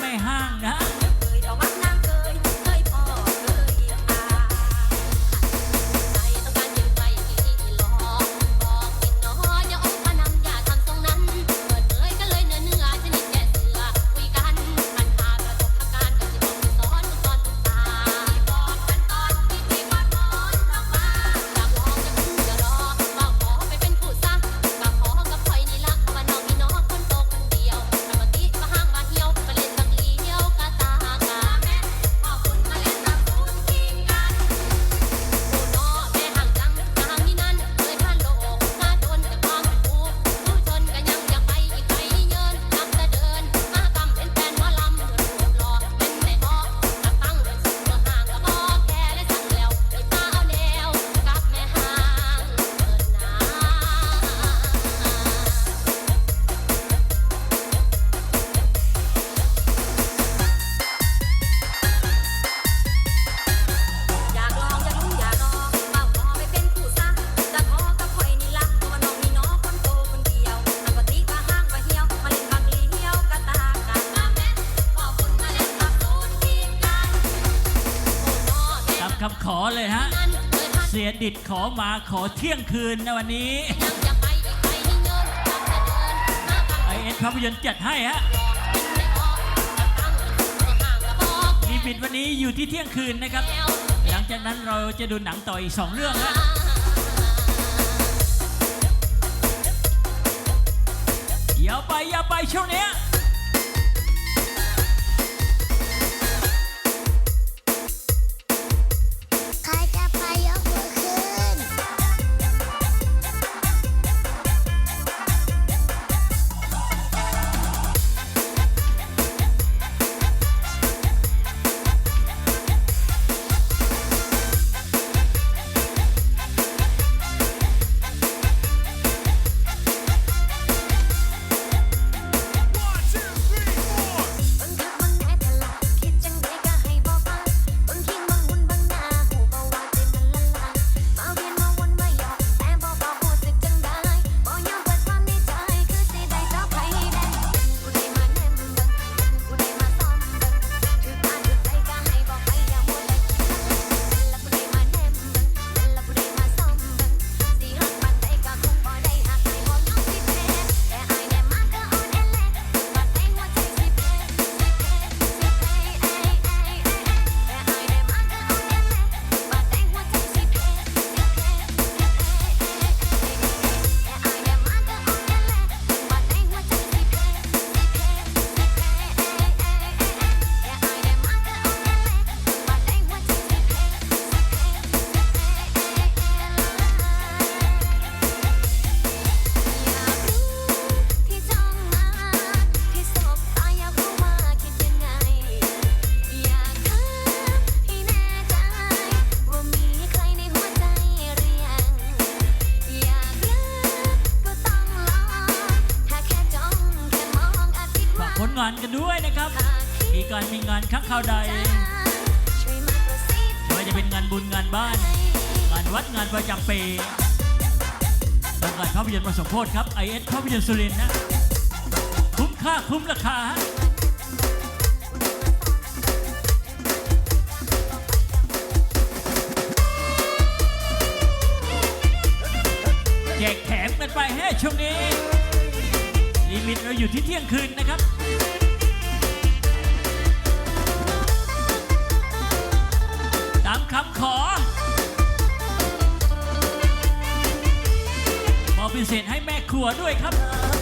没 hang 啊！ กิขอมาขอเที่ยงคืนนะวันนี้ไอเอ็นภาพยนตร์จัดให้ฮะดีปิดวันนี้อยู่ที่เที่ยงคืนนะครับ หลังจากนั้นเราจะดูหนังต่ออีกสองเรื่องฮะอย่าไปอย่าไปช่วงนี้ บ้าน งานวัดงานประจำปีและงานภาพยนตร์ประสมโพธครับไอเอสภาพยนตร์สุรินนะ คุ้มค่าคุ้มราคาแจกแถมกันไปให้ช่วงนี้ ลิมิตเราอยู่ที่เที่ยงคืนนะครับ ครัวด้วยครับ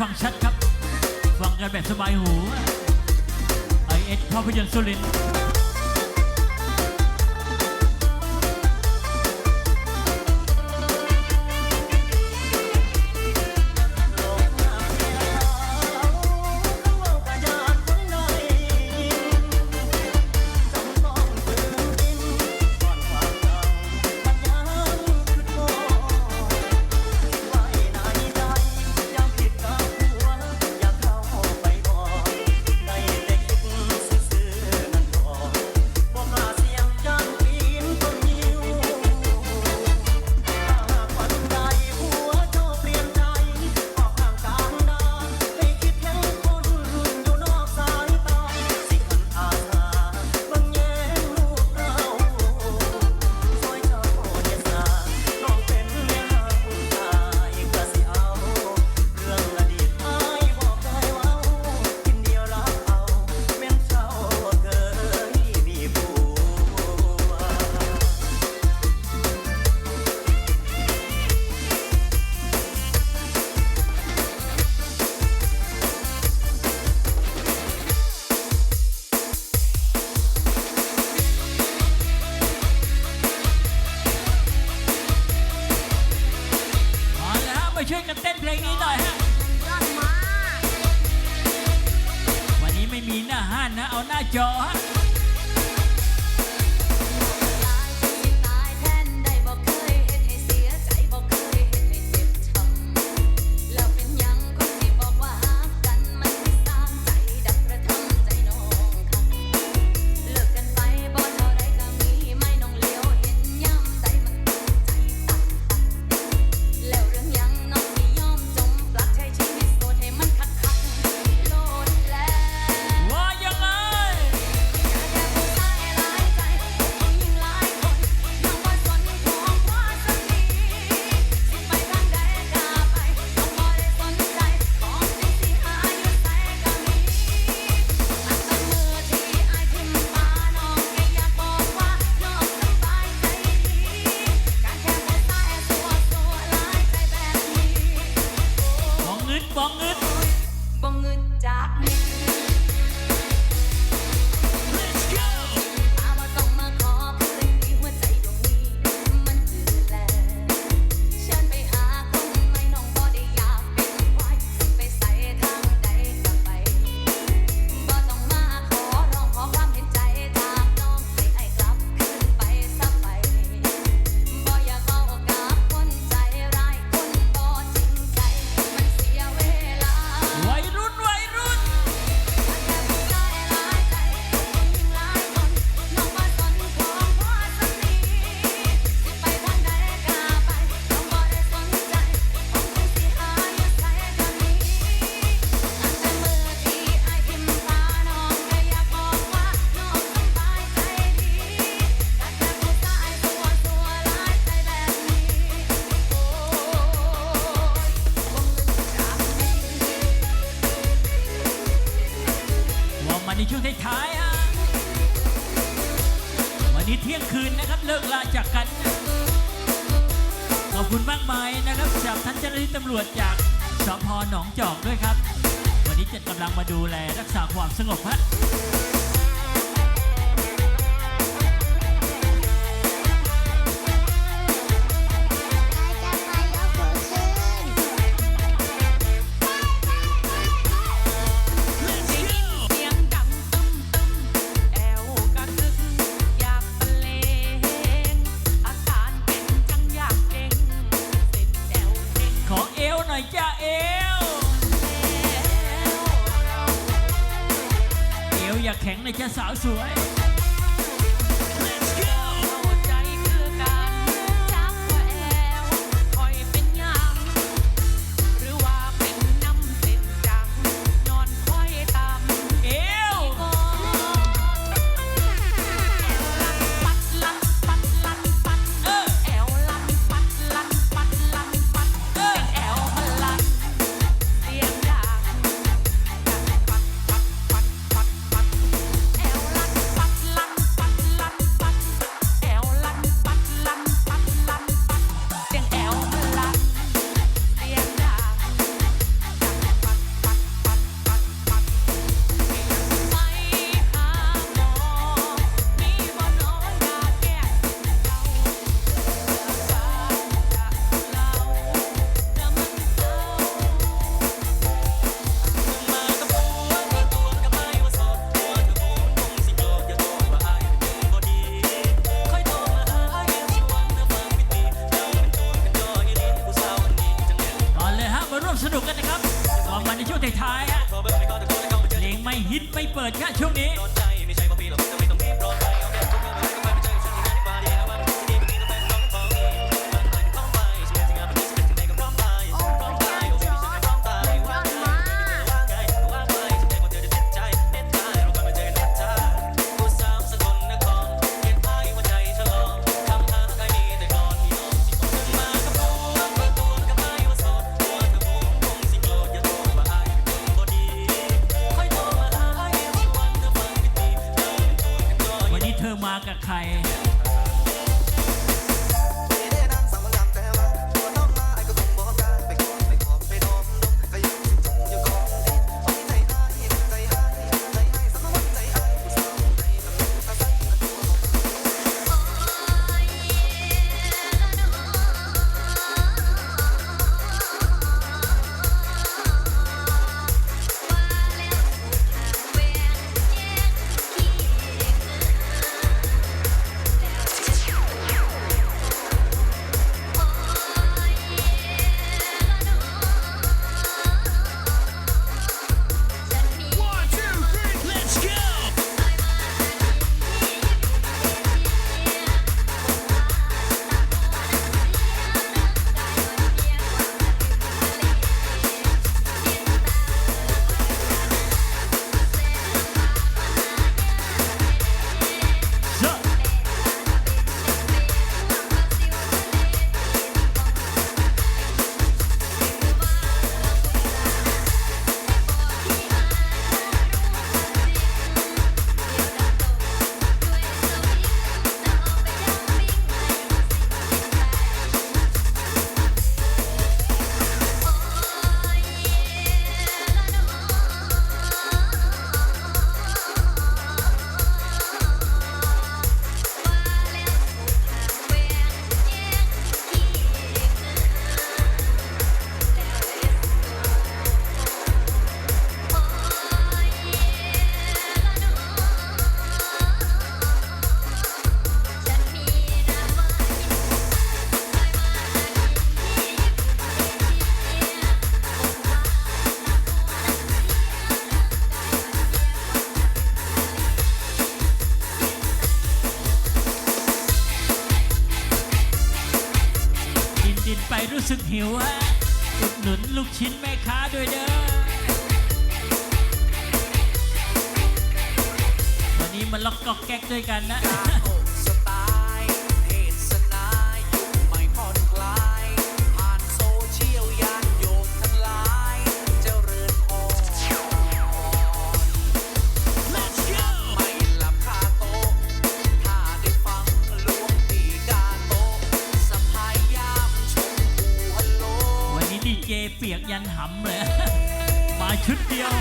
ฟังชัดครับ ฟังกันแบบสบายหูไอเอชพ่อพยนตร์สุรินทร์ ยันหำเลย มาชุดเดียว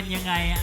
เป็นยังไงอะ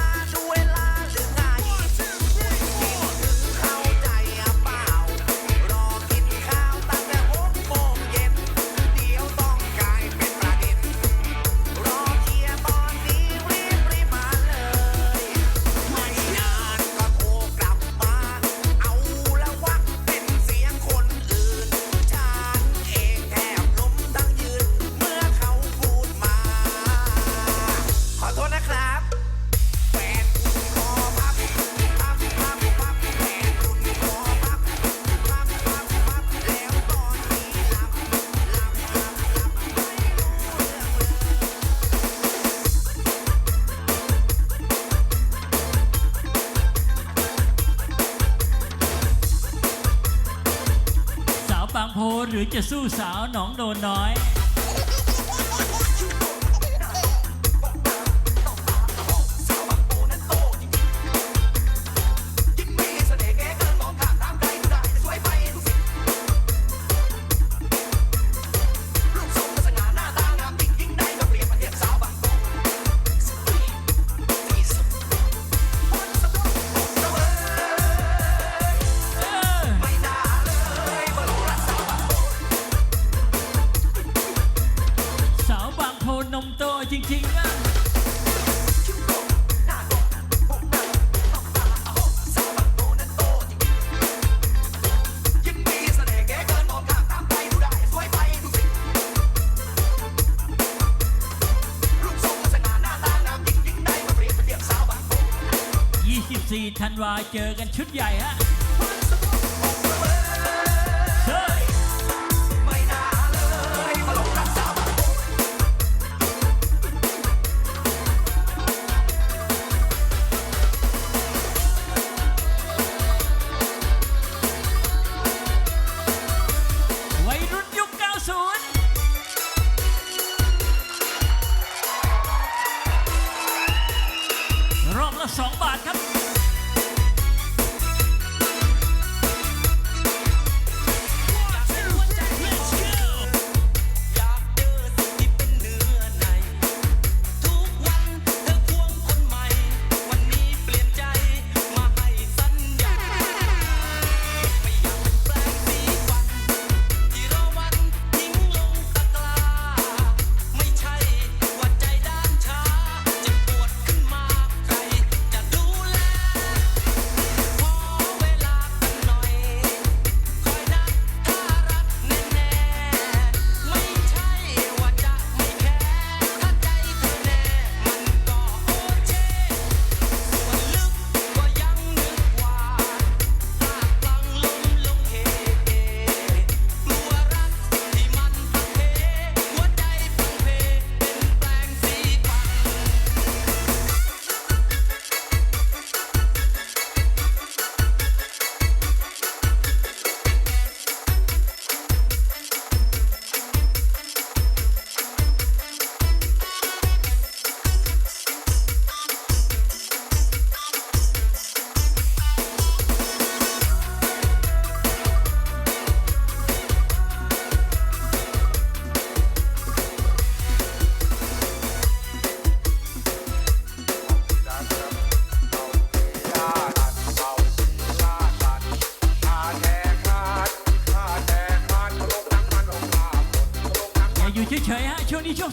จะสู้สาวหนองโดนน้อย วายเจอกันชุดใหญ่ฮะ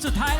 สุดท้าย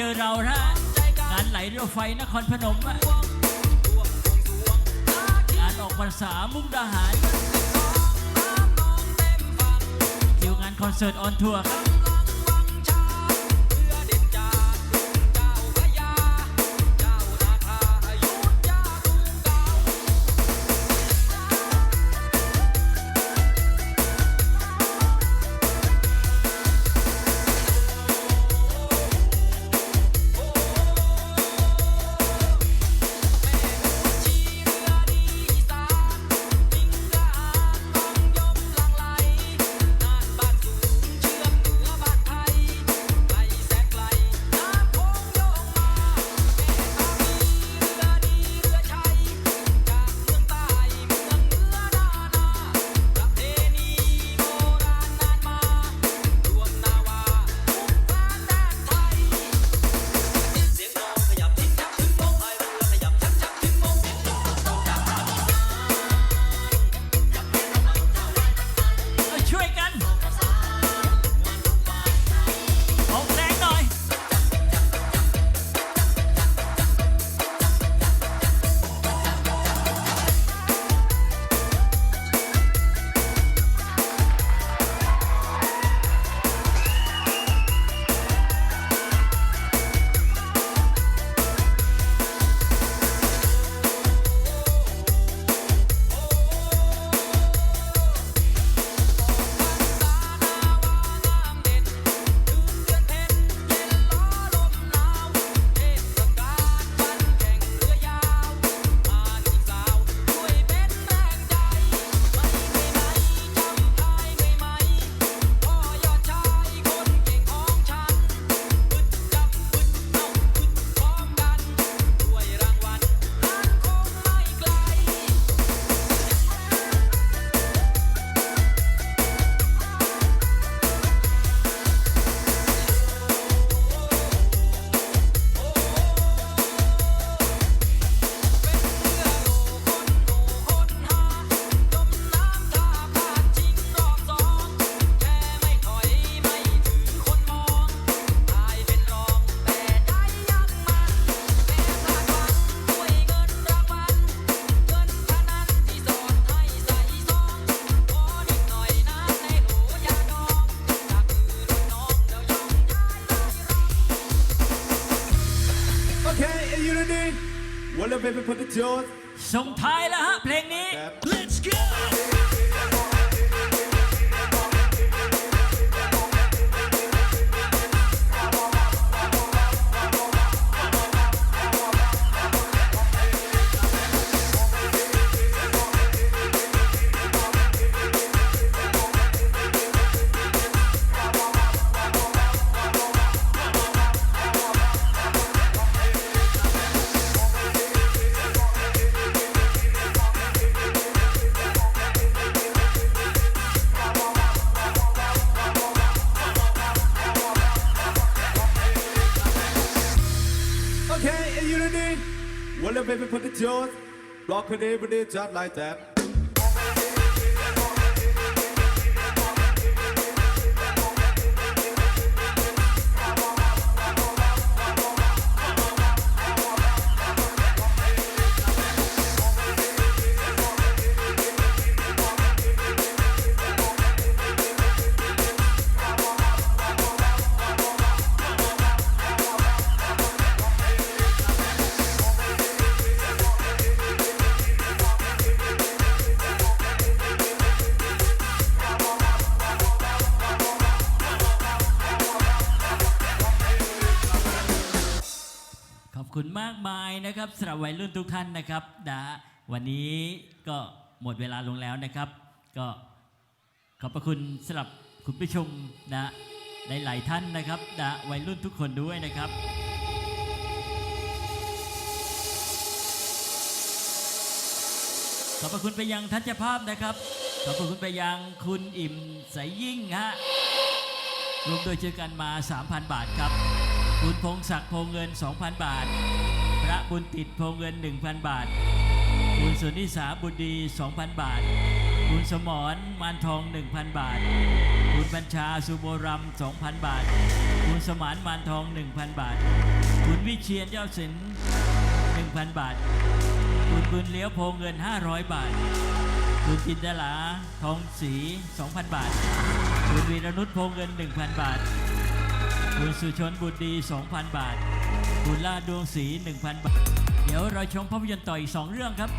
เจอเราฮะงานไหลเรือไฟนครพนมอะงานออกพรรษามุกดาหารคิวงานคอนเสิร์ตออนทัวร์ครับ Well, the baby put the jaws. ส่งท้ายแล้วฮะเพลงนี้ Let's go. Okay, in unity. Well, if we put the tunes, rock it every day just like that. หรับวัยรุ่นทุกท่านนะครับนะวันนี้ก็หมดเวลาลงแล้วนะครับ ก็ขอบพระคุณสำหรับคุณผู้ชมนะหลายๆท่านนะครับนะวัยรุ่นทุกคนด้วยนะครับขอบพระคุณไปยังท่านเจ้าภาพนะครับ ขอบพระคุณไปยังคุณอิ่มใสยยิ่งฮะรวมโดยเจอกันมา 3,000 บาทครับ คุณพงศักดิ์โพเงิน 2,000 บาท ระบุญติดโพเงิน 1,000 บาทคุณสุนิสาบุตรดี 2,000 บาทคุณสมรมานทอง 1,000 บาทคุณบัญชาสุโบรัม 2,000 บาทคุณสมานมานทอง 1,000 บาทคุณวิเชียนยอดสิน1,000 บาทคุณบุญเลี้ยวโพเงิน 500 บาทคุณจินดาลาทองศรี2,000 บาทคุณวีรนุชโพเงิน 1,000 บาท คุณสุชนบุตรดี 2,000 บาท คุณลาดวงศรี1,000 บาท เดี๋ยวเราชมภาพยนตร์ต่ออีก 2 เรื่องครับ